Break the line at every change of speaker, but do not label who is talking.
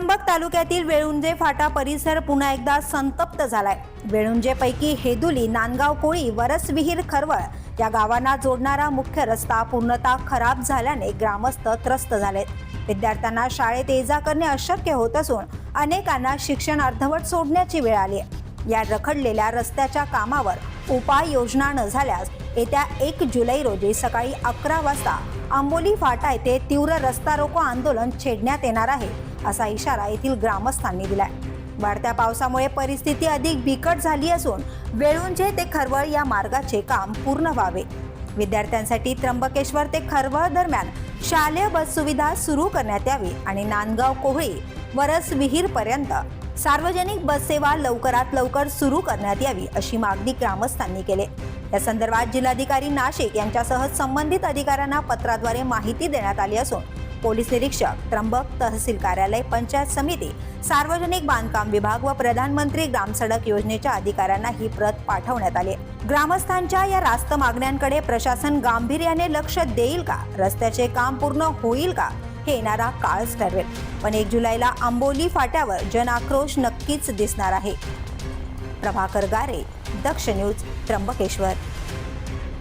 त्र्यंबक तालुक्यातील वेळुंजे फाटा परिसर पुन्हा एकदा संतप्त झालाय. वेळुंजेपैकी हेदुली नांदगाव कोळी वरसविहीर खरवळ या गावांना जोडणारा मुख्य रस्ता पूर्णतः खराब झाल्याने ग्रामस्थ त्रस्त झालेत. विद्यार्थ्यांना शाळेत ये जा करणे अशक्य होत असून अनेकांना शिक्षण अर्धवट सोडण्याची वेळ आली आहे या रखडलेल्या रस्त्याच्या कामावर उपाययोजना न झाल्यास येत्या एक जुलै रोजी सकाळी अकरा वाजता आंबोली फाटा येथे तीव्र रस्ता रोको आंदोलन छेडण्यात येणार आहे असा इशारा येथील ग्रामस्थांनी दिलाय. वाढत्या पावसामुळे परिस्थिती अधिक बिकट झाली असून वेळुंजे ते खरवळ या मार्गाचे काम पूर्ण व्हावे. विद्यार्थ्यांसाठी त्र्यंबकेश्वर ते खरवळ दरम्यान शालेय बस सुविधा सुरू करण्यात यावी आणि नांदगाव कोहळी वरस विहीरपर्यंत सार्वजनिक बससेवा लवकरात लवकर सुरू करण्यात यावी अशी मागणी ग्रामस्थांनी केली. या संदर्भात जिल्हाधिकारी नाशिक यांच्यासह संबंधित अधिकाऱ्यांना पत्राद्वारे माहिती देण्यात आली असून पोलीस निरीक्षक त्र्यंबक तहसील कार्यालय पंचायत समिती सार्वजनिक बांधकाम विभाग व प्रधानमंत्री ग्रामसडक योजनेच्या अधिकाऱ्यांना ही प्रत पाठवण्यात आली. ग्रामस्थांच्या या रास्त मागण्यांकडे प्रशासन गांभीर्याने लक्ष देईल का? रस्त्याचे काम पूर्ण होईल का? हे येणारा काळच ठरवेल पण एक जुलैला आंबोली फाट्यावर जनआक्रोश नक्कीच दिसणार आहे. प्रभाकर गारे दक्ष न्यूज त्र्यंबकेश्वर.